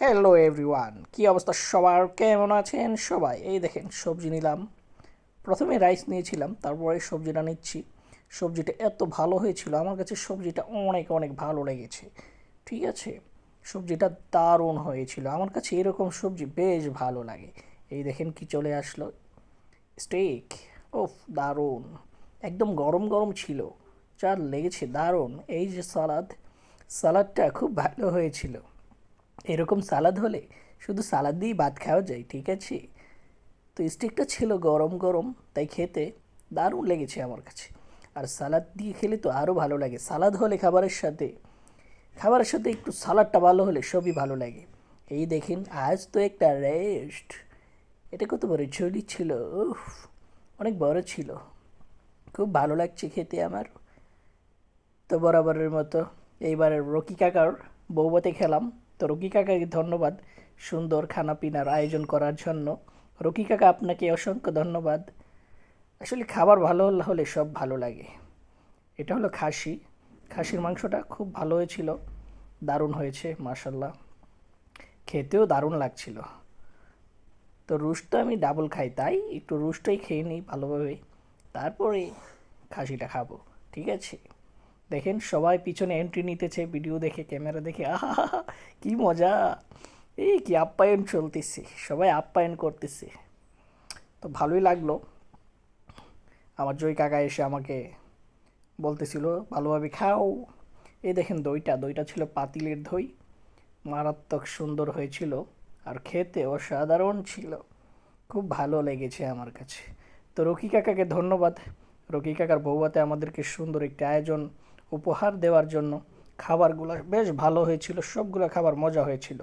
Hello everyone কী অবস্থা সবার? কেমন আছেন সবাই? এই দেখেন, সবজি নিলাম। প্রথমে রাইস নিয়েছিলাম, তারপরে সবজিটা নিচ্ছি। সবজিটা এত ভালো হয়েছিল, আমার কাছে সবজিটা অনেক অনেক ভালো লেগেছে। ঠিক আছে? সবজিটা দারুণ হয়েছিল। আমার কাছে এরকম সবজি বেশ ভালো লাগে। এই দেখেন কি চলে আসলো। স্টেক ওফ দারুণ। একদম গরম গরম ছিল। যা লেগেছে, দারুণ। এই যে সালাদ সালাদটা খুব ভালো হয়েছিল। এরকম সালাদ হলে শুধু সালাদ দিয়েই ভাত খাওয়া যায়, ঠিক আছে? তো স্টিকটা ছিল গরম গরম, তাই খেতে দারুণ লেগেছে আমার কাছে। আর সালাদ দিয়ে খেলে তো আরও ভালো লাগে। সালাদ হলে খাবারের সাথে খাবারের সাথে একটু সালাডটা ভালো হলে সবই ভালো লাগে। এই দেখেন, আজ তো একটা রেস্ট এটা কত বড় ঝুলি ছিল অনেক বড় ছিল। খুব ভালো লাগছে খেতে আমার। তো বরাবরের মতো, এইবারের রকি কাকার বৌবাতে খেলাম। তো রকি কাকাকে ধন্যবাদ সুন্দর খানা পিনার আয়োজন করার জন্য। রকি কাকা, আপনাকে অসংখ্য ধন্যবাদ। আসলে খাবার ভালো হলে সব ভালো লাগে। এটা হলো খাসি। খাসির মাংসটা খুব ভালো হয়েছিল। দারুণ হয়েছে মার্শাল্লাহ খেতেও দারুণ লাগছিল। তো রুশটা আমি ডাবল খাই, তাই একটু রুশটাই খেয়ে নিই ভালোভাবে। তারপরে খাসিটা খাব, ঠিক আছে? দেখেন সবাই পিছনে এন্ট্রি নিতেছে ভিডিও দেখে ক্যামেরা দেখে আহা কি মজা। এই কি আপ্যায়ন চলতেছে, সবাই আপ্যায়ন করতেছে। তো ভালোই লাগল। আমার জয় কাকা এসে আমাকে বলতেছিল, ভালোভাবে খাও। এই দেখেন দইটা দইটা ছিল পাতিলের দই, মারাত্মক সুন্দর হয়েছিল আর খেতে অসাধারণ ছিল। খুব ভালো লেগেছে আমার কাছে। তো রকি কাকাকে ধন্যবাদ। রকি কাকার বৌবাতে আমাদেরকে সুন্দর একটি আয়োজন উপহার দেওয়ার জন্য খাবারগুলো বেশ ভালো হয়েছিল সবগুলো খাবার মজা হয়েছিল।